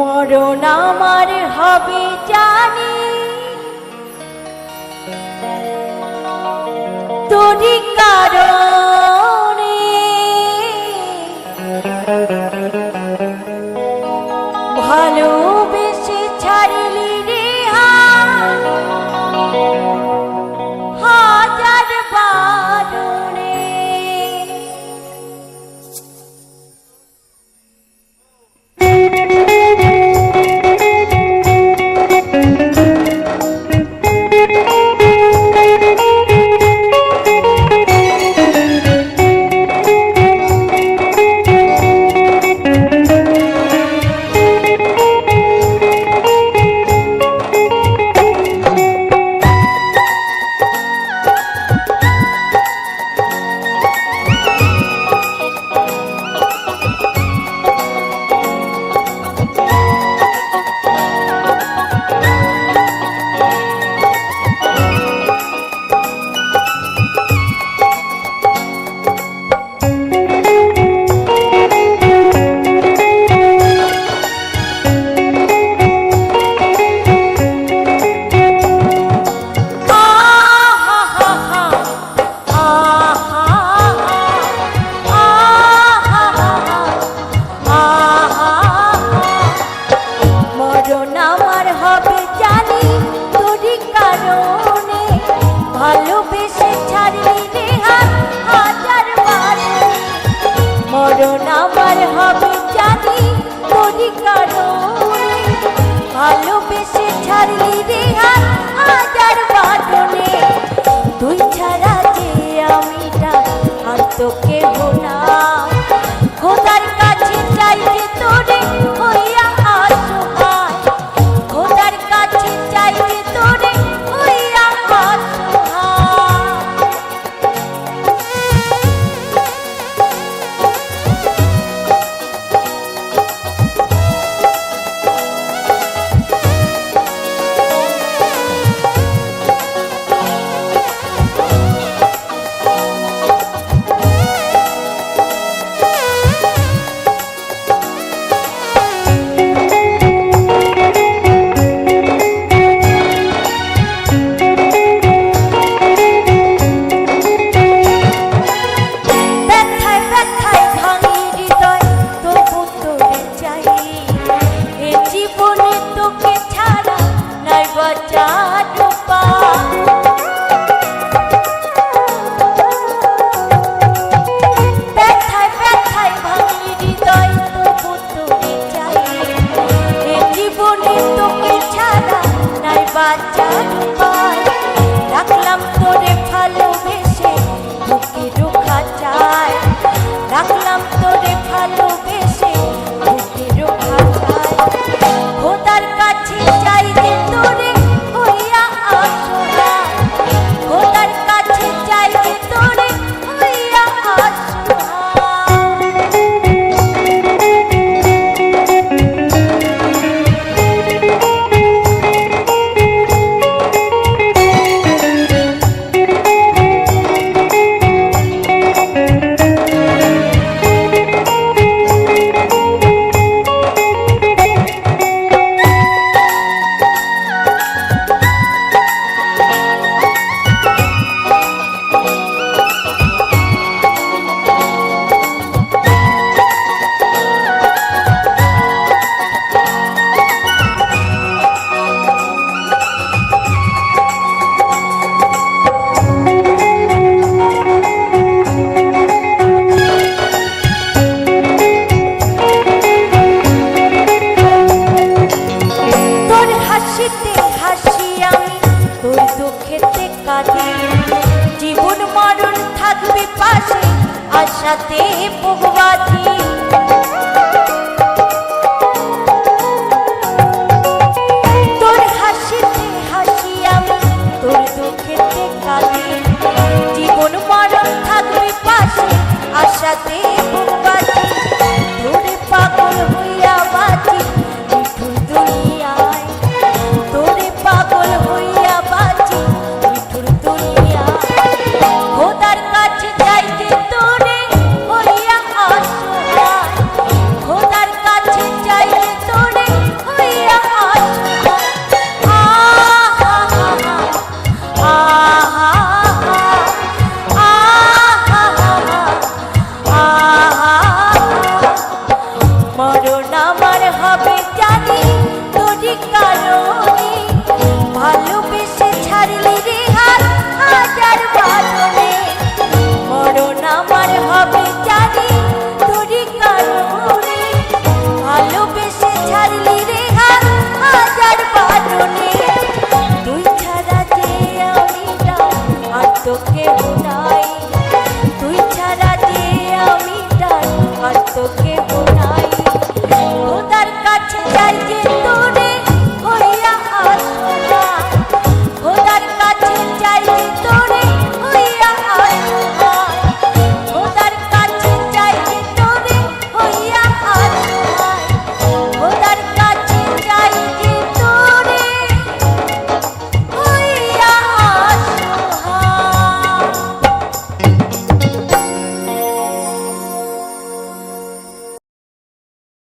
মরণ আমার হবে জানি। তোরই কারণে হাসিতে হাসি আমি, তোর দুঃখেতে কাঁদি। জীবন মরণ থাকবে পাশে, আশাতে ভোগবাদী তোর হাসিতে হাসি আমি, তোর দুঃখেতে কাঁদি। আশাতে